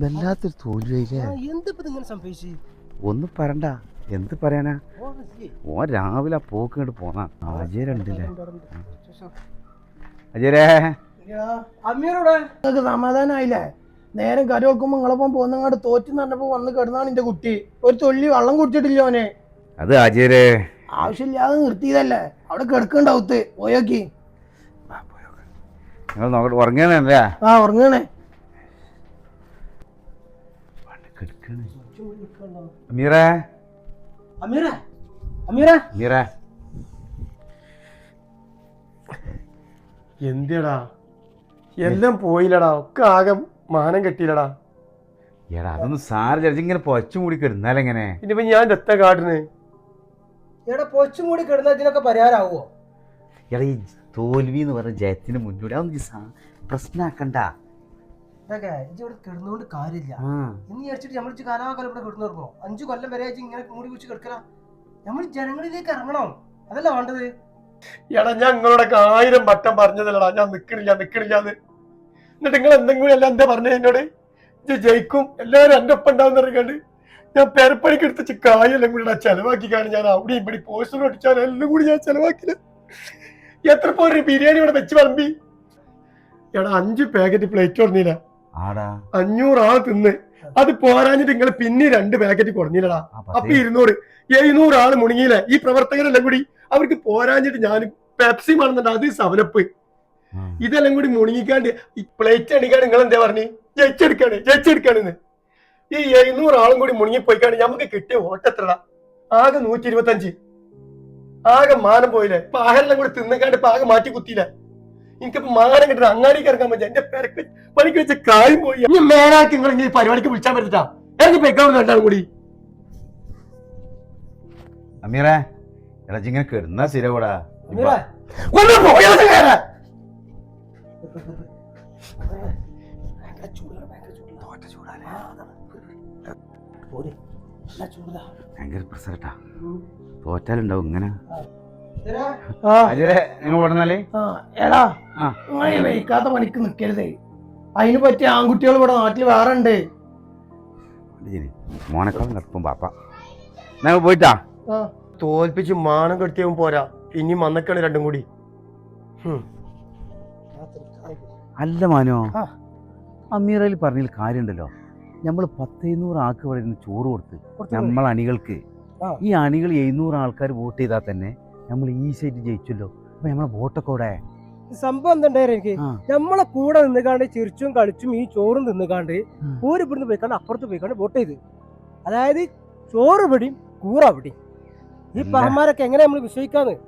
വല്ലാത്തൊരു തോൽവിയില്ലേ സംഭവിച്ചു? ഒന്നും പറണ്ട. എന്ത് പറയാനാ? ഓൻ രാവിലെ പോക്ക് കണ്ട് പോന്നാ. അജയരുണ്ടല്ലേ അജയരേ. സമാധാനായില്ലേ നിങ്ങൾക്ക് സമാധാനമായില്ലേ നേരം കരു വെക്കുമ്പോ നിങ്ങളപ്പം പോന്നങ്ങാട്ട് തോറ്റു നടന്നപ്പോ വന്ന് കിടന്നാണ് എന്റെ കുട്ടി. ഒരു തൊല്ലി വെള്ളം കുടിച്ചിട്ടില്ല ഓനെ. അത് അജയരേ. ആവശ്യമില്ലാതെ നിർത്തിയതല്ലേ? അവിടെ കിടക്കണ്ടാവത്ത് പോയോക്കി. നിങ്ങൾ നോക്കട്ടെ ഉറങ്ങാനല്ലേ ആ ഉറങ്ങണേ അമീറേ. അമീറ അമീറ. അമീറേ. എന്തിയടാ എല്ലാം പോയില്ലടാ. ഒക്കെ ആകെ മാനം കെട്ടിയില്ലടാ. എടാ അതൊന്നും സാറില്ല ഇങ്ങനെ പൊച്ചും കൂടി. കിടന്നാലെങ്ങനെ ഇനിയിപ്പോ ഞാൻ എത്ത കാട്ടിന്. എടാ പൊച്ചും കൂടി കിടന്നാൽ ഇതിനൊക്കെ പരിഹാരമാവോ എടാ ഈ തോൽവി എന്ന് പറഞ്ഞ ജയത്തിന് മുന്നോടി അതൊന്നും പ്രശ്നമാക്കണ്ട പ്രശ്നാക്കണ്ട. ഇതൊക്കെ ഇജ്ജ് ഇവിടെ കിടന്നുകൊണ്ട് കാര്യമില്ല. ഇന്ന് വിചാരിച്ചിട്ട് നമ്മൾ കാലാകാലം ഇവിടെ കിടന്നു അഞ്ചു കൊല്ലം വരെ ഇങ്ങനെ മൂടി കുറിച്ച് കിടക്കണം നമ്മൾ ജനങ്ങളിലേക്ക് ഇറങ്ങണം. അതല്ല വേണ്ടത്? എടാ ഞാൻ നിങ്ങളോടൊക്കെ ആയിരം വട്ടം പറഞ്ഞതല്ലടാ. ഞാൻ നിക്കണില്ല നിക്കണില്ലാന്ന് എന്നിട്ട് നിങ്ങൾ എന്തെങ്കിലും എല്ലാം എന്താ പറഞ്ഞത് എന്നോട്? ജയിക്കും. എല്ലാവരും എന്റെ ഒപ്പം ഉണ്ടാവുന്ന അറിയാണ്ട് ഞാൻ പെരപ്പണിക്ക് എടുത്ത് കായെല്ലാം കൂടി ചെലവാക്കി കാണും ഞാൻ. അവിടെ ഇവിടെ പോസ്റ്റർ ഒട്ടിച്ചാൽ എല്ലാം കൂടി ഞാൻ ചെലവാക്കില്ല എത്ര പോരൊരു ബിരിയാണി ഇവിടെ വെച്ച് വിളമ്പി എടാ അഞ്ച് പാക്കറ്റ് പ്ലേറ്റ് ആടാ അഞ്ഞൂറ് ആൾ തിന്ന്. അത് പോരാഞ്ഞിട്ട് നിങ്ങൾ പിന്നെ രണ്ട് പാക്കറ്റ് കുറഞ്ഞില്ലടാ. അപ്പൊ ഇരുന്നൂറ്. എഴുന്നൂറ് ആൾ മുണങ്ങിയില്ലേ? ഈ പ്രവർത്തകരെല്ലാം കൂടി അവർക്ക് പോരാഞ്ഞിട്ട് ഞാൻ പെപ്സി മറന്നിട്ട് അത് സവനപ്പ്. ഇതെല്ലാം കൂടി മുണങ്ങിക്കാണ്ട് ഈ പ്ലേറ്റ് അടിക്കാണ്ട് നിങ്ങൾ എന്താ പറഞ്ഞു? ജയിച്ചെടുക്കാണ് ജയിച്ചെടുക്കാണെന്ന്. ഈ എഴുന്നൂറ് ആളും കൂടി മുണുങ്ങിപ്പോയിക്കാണ് നമുക്ക് കിട്ടിയ ഓട്ടത്രടാ ആകെ നൂറ്റി ഇരുപത്തി അഞ്ച് ആകെ മാനം പോയില്ലേ? ഇപ്പൊ ആഹാരെല്ലാം കൂടി തിന്നക്കാണ്ട് ഇപ്പൊ ആകെ മാറ്റി കുത്തിയില്ല? എനിക്കിപ്പോ മാനം കിട്ടുന്നത് അങ്ങാടിക്ക് ഇറങ്ങാൻ പറ്റില്ല. എന്റെ പെരക്ക് പണിക്ക് വെച്ച കാര്യം പോയി. ഇനി മേലാക്കി നിങ്ങൾ ഇങ്ങനെ പരിപാടിക്ക് വിളിച്ചാൻ പറ്റിട്ടാ ഇറങ്ങി പെക്കാവുന്ന രണ്ടാളും കൂടി. അമീറേ എടാ ഇങ്ങനെ കിടന്നാ ശരിയാവൂടാ ഭയങ്കര പ്രസരട്ടാ തോറ്റാലുണ്ടാവും ഇങ്ങനെ. നിങ്ങൾ ആ എടാ. നിങ്ങൾ ഈ പണിക്ക് നിൽക്കരുതേ അതിന് പറ്റിയ ആൺകുട്ടികൾ ഇവിടെ നാട്ടിൽ വേറെ ഉണ്ട്. മോനേക്കാളും കടുപ്പം പാപ്പ. ഞങ്ങൾ പോയിട്ടാ? തോൽപ്പിച്ച് മാനം കെട്ടിയവൻ പോരാ. ഇനി വന്നക്കാണ് രണ്ടും കൂടി. അല്ല മാനോ. അമീറയിൽ പറഞ്ഞതിൽ കാര്യമുണ്ടല്ലോ. നമ്മൾ പത്തെഴുന്നൂറ് ആൾക്ക് ഇവിടെ ഇരുന്ന് ചോറ് കൊടുത്ത് നമ്മൾ അണികൾക്ക്. ഈ അണികൾ എഴുന്നൂറ് ആൾക്കാർ വോട്ട് ചെയ്താൽ തന്നെ നമ്മൾ ഈ സൈറ്റ് ജയിച്ചല്ലോ. അപ്പൊ നമ്മളെ വോട്ടൊക്കെ ഇവിടെ സംഭവം എന്തുണ്ടായിരുന്നു എനിക്ക്? നമ്മളെ കൂടെ നിന്നുകാണ്ട് ചിരിച്ചും കളിച്ചും ഈ ചോറും തിന്നുകാണ്ട്. ഒരു ഇവിടുന്ന് പോയിക്കാണ്ട് അപ്പുറത്ത് പോയിക്കാണ്ട് വോട്ട് ചെയ്ത്. അതായത് ചോറ് പിടിയും കൂറ പിടിയും ഈ. പഹന്മാരൊക്കെ എങ്ങനെ നമ്മൾ വിശ്വസിക്കാന്ന്?